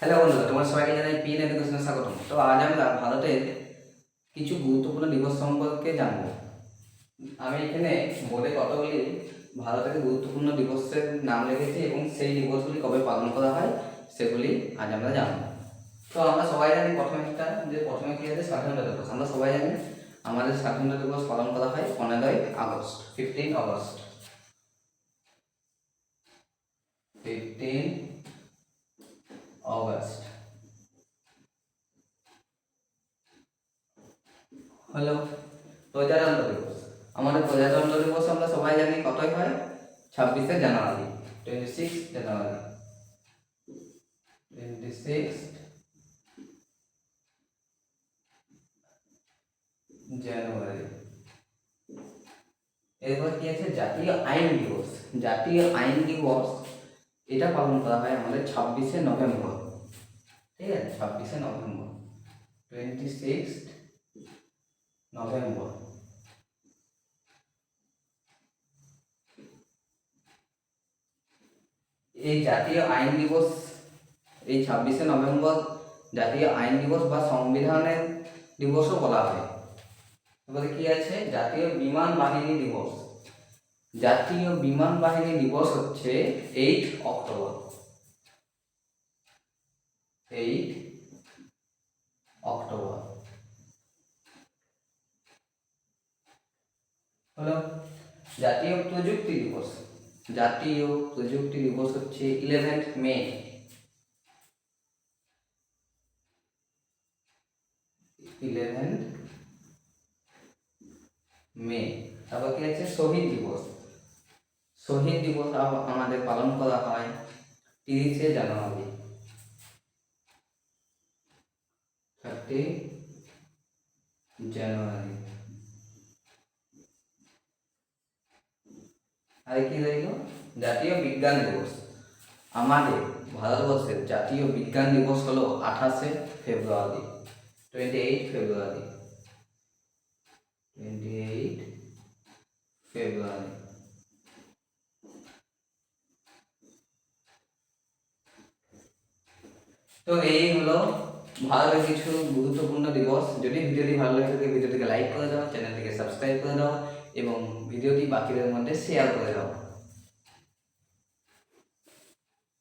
Hello বন্ধুরা, তোমার সবাইকে জানাই পিএন এডুকেশনে স্বাগতম। তো আজ আমরা ভারতের কিছু গুরুত্বপূর্ণ দিবস সম্পর্কে জানব। আমি এখানে বোর্ডে কতগুলি ভারতের গুরুত্বপূর্ণ দিবসের নাম লিখেছি এবং সেই দিবসগুলি কবে পালন করা হয়, সেগুলি আজ আমরা জানব। তো আমরা সবাই জানি প্রথমে একটা, যে প্রথমে কি আছে? স্বাধীনতা দিবস। আমরা সবাই জানি আমাদের স্বাধীনতা দিবস পালন করা হয় পনেরোই আগস্ট ফিফটিন আগস্ট। ফিফটিন অগস্ট হলো প্রজাতন্ত্র দিবস। আমাদের প্রজাতন্ত্র দিবস আমরা সবাই জানি কতই হয়? ছাব্বিশে জানুয়ারি twenty six January. Twenty six January. এরপর কি আছে? জাতীয় আইন দিবস। জাতীয় আইন দিবস, এটা পালন করা হয় আমাদের ছাব্বিশে নভেম্বর। ঠিক আছে, ছাব্বিশে নভেম্বর। Twenty six November. এই জাতীয় আইন দিবস, এই ছাব্বিশে নভেম্বর জাতীয় আইন দিবস বা সংবিধানের দিবসও বলা হয়। এবারে কি আছে? জাতীয় বিমান বাহিনী দিবস। জাতীয় বিমান বাহিনী দিবস হচ্ছে এইট অক্টোবর এইট অক্টোবর হলো জাতীয় প্রযুক্তি দিবস। জাতীয় প্রযুক্তি দিবস হচ্ছে ইলেভেন্থ মে ইলেভেন্থ মে তারপর কি আছে? শহীদ দিবস। শহীদ দিবস আম- আমাদের পালন করা হয় তিরিশে জানুয়ারি। থার্টি জানুয়ারি। আর কি রইল জাতীয় বিজ্ঞান দিবস। আমাদের ভারতবর্ষের জাতীয় বিজ্ঞান দিবস হলো আঠাশে ফেব্রুয়ারি twenty eight February. Twenty eight February. তো এই হলো ভারতের কিছু গুরুত্বপূর্ণ দিবস। যদি ভিডিওটি ভালো লাগে থাকে, ভিডিওটিকে লাইক করে দাও চ্যানেলটিকে সাবস্ক্রাইব করে দাও এবং ভিডিওটি বাকিদের মধ্যে শেয়ার করে দাও।